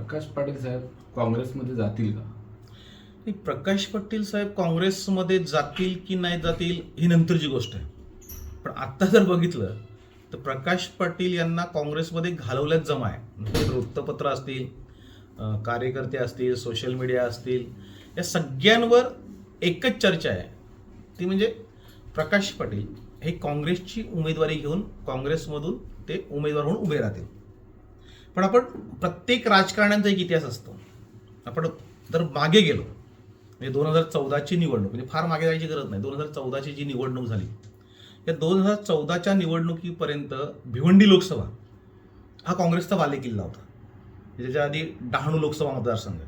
प्रकाश पाटील साहेब काँग्रेसमध्ये जातील का? नाही, प्रकाश पाटील साहेब काँग्रेसमध्ये जातील की नाही जातील ही नंतरची गोष्ट आहे. पण आत्ता जर बघितलं तर प्रकाश पाटील यांना काँग्रेसमध्ये घालवल्यात जमा आहे. म्हणजे वृत्तपत्र असतील कार्यकर्ते असतील सोशल मीडिया असतील या सगळ्यांवर एकच चर्चा आहे. ती म्हणजे प्रकाश पाटील हे काँग्रेसची उमेदवारी घेऊन काँग्रेसमधून ते उमेदवार म्हणून उभे राहतील. पण आपण प्रत्येक राजकारण्यांचा एक इतिहास असतो. आपण जर मागे गेलो. म्हणजे दोन हजार चौदाची निवडणूक म्हणजे फार मागे जायची गरज नाही. दोन हजार चौदाची जी निवडणूक झाली या दोन हजार चौदाच्या निवडणुकीपर्यंत भिवंडी लोकसभा हा काँग्रेसचा बालेकिल्ला होता. म्हणजे त्याच्या आधी डहाणू लोकसभा मतदारसंघ.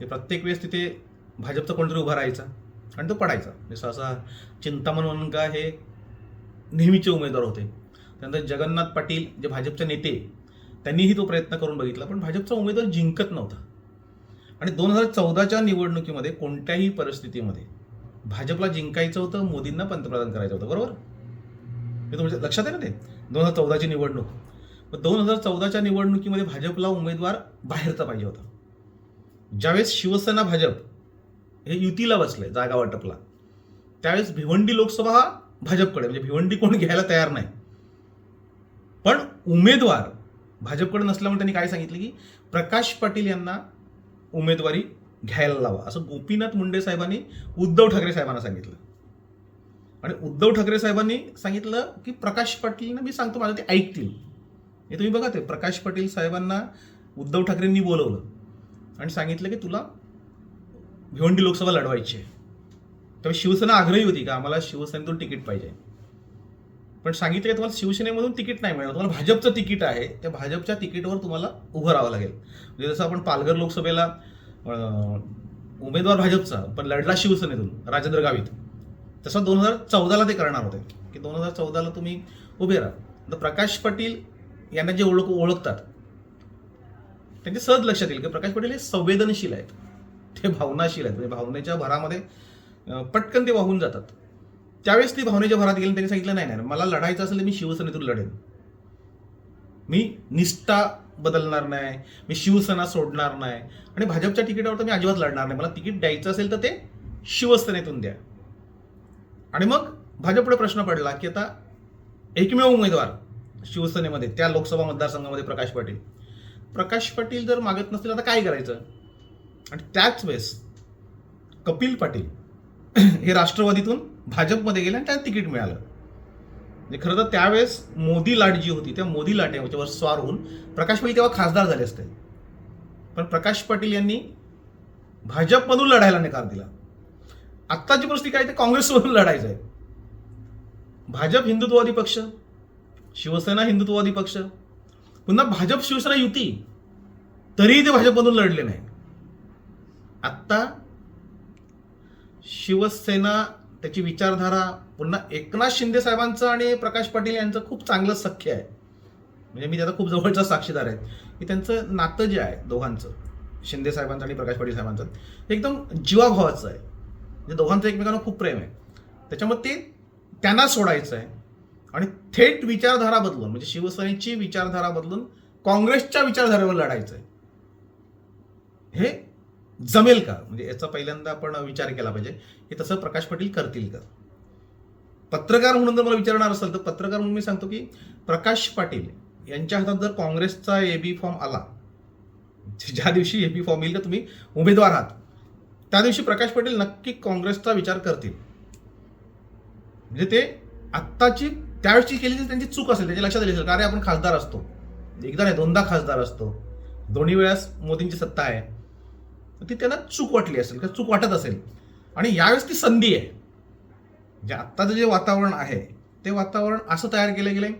ते प्रत्येक वेळेस तिथे भाजपचा कोणतरी उभा राहायचा आणि तो पडायचा. म्हणजे सहसा चिंतामण मनका हे नेहमीचे उमेदवार होते. त्यानंतर जगन्नाथ पाटील जे भाजपचे नेते त्यांनीही तो प्रयत्न करून बघितला पण भाजपचा उमेदवार जिंकत नव्हता. आणि दोन हजार चौदाच्या निवडणुकीमध्ये कोणत्याही परिस्थितीमध्ये भाजपला जिंकायचं होतं मोदींना पंतप्रधान करायचं होतं बरोबर? मी तुमच्या लक्षात आहे ना ते? दोन हजार चौदाची निवडणूक. मग दोन हजार चौदाच्या निवडणुकीमध्ये भाजपला उमेदवार बाहेरचा पाहिजे होता. ज्यावेळेस शिवसेना भाजप हे युतीला बसले जागा वाटपला त्यावेळेस भिवंडी लोकसभा हा भाजपकडे म्हणजे भिवंडी कोण घ्यायला तयार नाही. पण उमेदवार भाजपकडे नसल्यामुळे त्यांनी काय सांगितलं की प्रकाश पाटील यांना उमेदवारी घ्यायला लावा. असं गोपीनाथ मुंडे साहेबांनी उद्धव ठाकरे साहेबांना सांगितलं. आणि उद्धव ठाकरे साहेबांनी सांगितलं की प्रकाश पाटीलना मी सांगतो माझं ते ऐकतील. हे तुम्ही बघा ते प्रकाश पाटील साहेबांना उद्धव ठाकरेंनी बोलवलं. आणि सांगितलं की तुला भिवंडी लोकसभा लढवायची आहे. तेव्हा शिवसेना आग्रही होती का? आम्हाला शिवसेनेतून तिकीट पाहिजे. पण सांगितलं की तुम्हाला शिवसेनेमधून तिकीट नाही मिळणार. तुम्हाला भाजपचं तिकीट आहे. त्या भाजपच्या तिकीटवर तुम्हाला उभं राहावं लागेल. म्हणजे जसं आपण पालघर लोकसभेला उमेदवार भाजपचा पण लढला शिवसेनेतून राजेंद्र गावित. तसं दोन हजार चौदाला ते करणार होते. की दोन हजार चौदाला तुम्ही उभे राहा. तर प्रकाश पाटील यांना जे ओळख ओळखतात त्यांचे सहज लक्षात येईल की प्रकाश पाटील हे संवेदनशील आहेत. ते भावनाशील आहेत. म्हणजे भावनेच्या भरामध्ये पटकन ते वाहून जातात. त्यावेळेस ती भावनेच्या भरात गेली त्यांनी सांगितलं नाही नाही मला लढायचं असेल तर मी शिवसेनेतून लढेन. मी निष्ठा बदलणार नाही मी शिवसेना सोडणार नाही आणि भाजपच्या तिकिटावर तर मी अजिबात लढणार नाही. मला तिकीट द्यायचं असेल तर ते शिवसेनेतून द्या. आणि मग भाजपपुढे प्रश्न पडला की आता एकमेव उमेदवार शिवसेनेमध्ये त्या लोकसभा मतदारसंघामध्ये प्रकाश पाटील. प्रकाश पाटील जर मागत नसतील आता काय करायचं? आणि त्याच वेळेस कपिल पाटील हे राष्ट्रवादीतून भाजपमध्ये गेले आणि त्यांना तिकीट मिळालं. म्हणजे खरं तर त्यावेळेस मोदी लाट जी होती त्या मोदी लाटेवर स्वार होऊन प्रकाश पाटील तेव्हा खासदार झाले असते. पण प्रकाश पाटील यांनी भाजपमधून लढायला नकार दिला. आत्ताची परिस्थिती काय ते काँग्रेसमधून लढायचं आहे. भाजप हिंदुत्ववादी पक्ष शिवसेना हिंदुत्ववादी पक्ष पुन्हा भाजप शिवसेना युती तरीही ते भाजपमधून लढले नाही. आत्ता शिवसेना त्याची विचारधारा पुन्हा एकनाथ शिंदे साहेबांचं आणि प्रकाश पाटील यांचं खूप चांगलं सख्य आहे. म्हणजे मी त्याचा खूप जवळचा साक्षीदार आहे. की त्यांचं नातं जे आहे दोघांचं शिंदे साहेबांचं आणि प्रकाश पाटील साहेबांचं एकदम जीवाभावाचं आहे. म्हणजे दोघांचं एकमेकांना खूप प्रेम आहे. त्याच्यामुळे ते त्यांना सोडायचं आहे आणि थेट विचारधारा बदलून म्हणजे शिवसेनेची विचारधारा बदलून काँग्रेसच्या विचारधारेवर लढायचं आहे. हे जमेल का? म्हणजे याचा पहिल्यांदा आपण विचार केला पाहिजे. की तसं प्रकाश पाटील करतील का? पत्रकार म्हणून जर मला विचारणार असेल तर पत्रकार म्हणून मी सांगतो की प्रकाश पाटील यांच्या हातात जर काँग्रेसचा एबी फॉर्म आला ज्या दिवशी एबी फॉर्म येईल तर तुम्ही उमेदवार आहात. त्या दिवशी प्रकाश पाटील नक्की काँग्रेसचा विचार करतील. म्हणजे ते आत्ताची त्यावेळेची केलेली त्यांची चूक असेल त्याच्या लक्षात आली असेल. का अरे आपण खासदार असतो. एकदा नाही दोनदा खासदार असतो. दोन्ही वेळास मोदींची सत्ता आहे. ती त्यांना चूक वाटली असेल किंवा चूक वाटत असेल. आणि यावेळेस ती संधी आहे. जे आत्ताचं जे वातावरण आहे ते वातावरण असं तयार केलं गेलं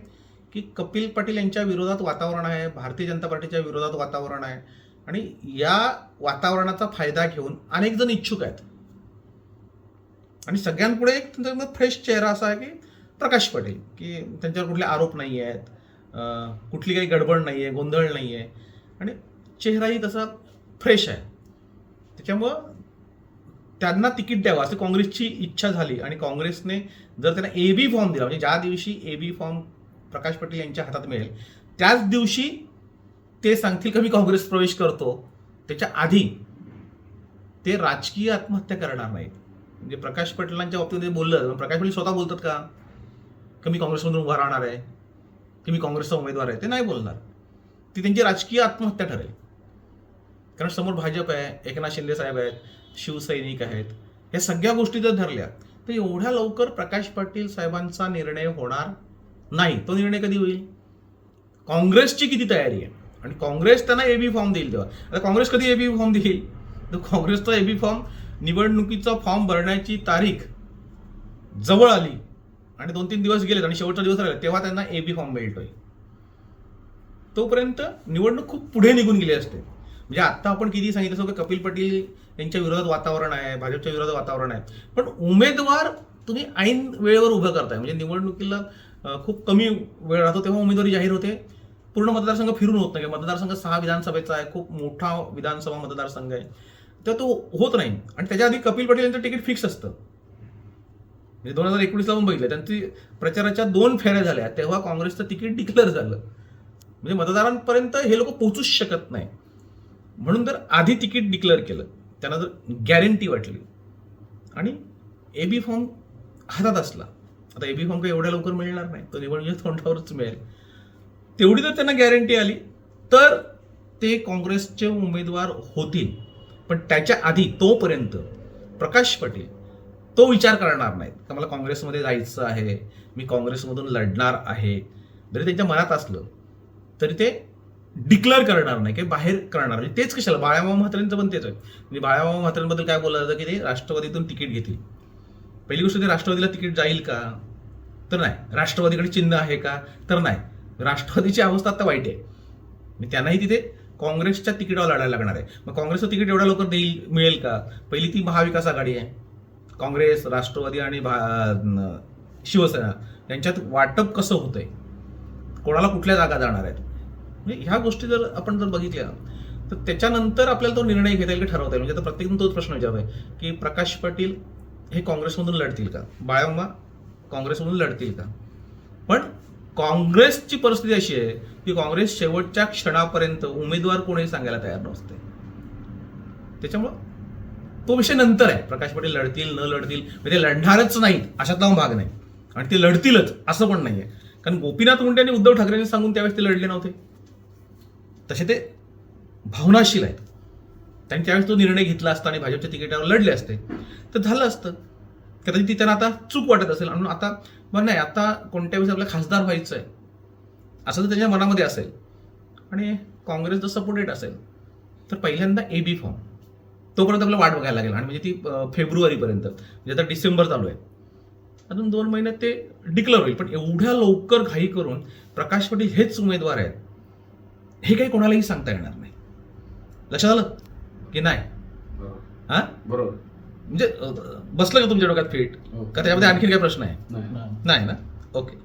की कपिल पाटील यांच्या विरोधात वातावरण आहे भारतीय जनता पार्टीच्या विरोधात वातावरण आहे आणि या वातावरणाचा फायदा घेऊन अनेक जण इच्छुक आहेत. आणि सगळ्यांपुढे एक त्यांचा फ्रेश चेहरा असा आहे की प्रकाश पाटील की त्यांच्यावर कुठले आरोप नाही आहेत कुठली काही गडबड नाही आहे गोंधळ नाही आहे आणि चेहराही तसा फ्रेश आहे. त्याच्यामुळं त्यांना तिकीट द्यावं. असं काँग्रेसची इच्छा झाली. आणि काँग्रेसने जर त्यांना ए बी फॉर्म दिला म्हणजे ज्या दिवशी A B form Prakash Patil यांच्या हातात मिळेल त्याच दिवशी ते सांगतील का मी काँग्रेस प्रवेश करतो. त्याच्या आधी ते राजकीय आत्महत्या करणार नाहीत. म्हणजे प्रकाश पाटलांच्या बाबतीत बोललं प्रकाश पाटील स्वतः बोलतात का? की मी काँग्रेसमधून उभा राहणार आहे. की मी काँग्रेसचा उमेदवार आहे. ते नाही बोलणार. ती त्यांची राजकीय आत्महत्या ठरेल. कारण समोर भाजप आहे एकनाथ शिंदे साहेब आहेत शिवसैनिक आहेत या सगळ्या गोष्टी जर धरल्या तर एवढ्या लवकर प्रकाश पाटील साहेबांचा निर्णय होणार नाही. तो निर्णय कधी होईल? काँग्रेसची किती तयारी आहे? आणि काँग्रेस त्यांना एबी फॉर्म देईल तेव्हा. आता काँग्रेस कधी एबी फॉर्म देईल? तर काँग्रेसचा एबी फॉर्म निवडणुकीचा फॉर्म भरण्याची तारीख जवळ आली आणि दोन तीन दिवस गेलेत आणि शेवटचा दिवस राहिला तेव्हा त्यांना एबी फॉर्म मिळतोय. तोपर्यंत निवडणूक खूप पुढे निघून गेली असते. म्हणजे आता आपण किती सांगितलं असतो की कपिल पाटील यांच्या विरोधात वातावरण आहे भाजपच्या विरोधात वातावरण आहे. पण उमेदवार तुम्ही ऐन वेळेवर उभं करताय. म्हणजे निवडणुकीला खूप कमी वेळ राहतो तेव्हा उमेदवारी जाहीर होते. पूर्ण मतदारसंघ फिरून होत नाही. मतदारसंघ सहा विधानसभेचा आहे. खूप मोठा विधानसभा मतदारसंघ आहे. तर तो होत नाही. आणि त्याच्या आधी कपिल पाटील यांचं तिकीट फिक्स असतं. म्हणजे दोन हजार एकोणीसला पण बघितलं त्यांची प्रचाराच्या दोन फेऱ्या झाल्या. तेव्हा काँग्रेसचं तिकीट डिक्लेअर झालं. म्हणजे मतदारांपर्यंत हे लोक पोहोचूच शकत नाही. म्हणून जर आधी तिकीट डिक्लेअर केलं. त्यांना जर गॅरंटी वाटली. आणि ए बी फॉर्म हातात असला. आता ए बी फॉर्म काही एवढ्या लवकर मिळणार नाही. तो निवडणुकीच्या तोंडावरच मिळेल. तेवढी जर त्यांना गॅरंटी आली तर ते काँग्रेसचे उमेदवार होतील. पण त्याच्या आधी तोपर्यंत प्रकाश पाटील तो विचार करणार नाहीत. का मला काँग्रेसमध्ये जायचं आहे? मी काँग्रेसमधून लढणार आहे. जरी त्यांच्या मनात असलं तरी ते डिक्लेअर करणार नाही काही बाहेर करणार म्हणजे तेच कशाला? बाळामामा म्हात्रेंचं पण तेच आहे. म्हणजे बाळामामा म्हात्रेंबद्दल काय बोललं जातं की ते राष्ट्रवादीतून तिकीट घेतील. पहिली गोष्ट ते राष्ट्रवादीला तिकीट जाईल का? तर नाही. राष्ट्रवादीकडे चिन्ह आहे का? तर नाही. राष्ट्रवादीची अवस्था आता वाईट आहे. मी त्यांनाही तिथे काँग्रेसच्या तिकिटावर लढायला लागणार आहे. मग काँग्रेसचं तिकीट एवढ्या लवकर देईल मिळेल का? पहिली ती महाविकास आघाडी आहे. काँग्रेस राष्ट्रवादी आणि भा- शिवसेना यांच्यात वाटप कसं होतंय? कोणाला कुठल्या जागा जाणार आहेत? म्हणजे ह्या गोष्टी जर आपण जर बघितल्या तर त्याच्यानंतर आपल्याला तो निर्णय घेता येईल की ठरवता येईल. म्हणजे आता प्रत्येकजण तोच प्रश्न विचारतोय की प्रकाश पाटील हे काँग्रेसमधून लढतील का? बाळम्मा काँग्रेसमधून लढतील का? पण काँग्रेसची परिस्थिती अशी आहे की काँग्रेस शेवटच्या क्षणापर्यंत उमेदवार कोणी सांगायला तयार नसते. त्याच्यामुळं तो विषय नंतर आहे. प्रकाश पाटील लढतील न लढतील म्हणजे ते लढणारच नाहीत अशातला भाग नाही. आणि ते लढतीलच असं पण नाही आहे कारण गोपीनाथ मुंडे आणि उद्धव ठाकरेंनी सांगून त्यावेळेस ते लढले नव्हते. तसे ते भावनाशील आहेत. त्यांनी त्यावेळेस तो निर्णय घेतला असता आणि भाजपच्या तिकिटावर लढले असते. तर झालं असतं. कदाचित ती त्यांना आता चूक वाटत असेल. म्हणून आता बरं नाही आता कोणत्या वेळेस आपल्याला खासदार व्हायचं आहे असं जर त्याच्या मनामध्ये असेल. आणि काँग्रेस जर सपोर्टेड असेल तर पहिल्यांदा ए बी फॉर्म तोपर्यंत आपल्याला वाट बघायला लागेल. आणि म्हणजे ती फेब्रुवारीपर्यंत. म्हणजे आता डिसेंबर चालू आहे. अजून दोन महिन्यात ते डिक्लेअर होईल. पण एवढ्या लवकर घाई करून प्रकाश पाटील हेच उमेदवार आहेत. हे काही कोणालाही सांगता येणार नाही. लक्षात आलं? की नाही? बरोबर हा? बरोबर. म्हणजे बसलं का तुमच्या डोक्यात फिट? हो. का त्याच्यामध्ये आणखी काय प्रश्न आहे? नाही. नाही ना? ओके.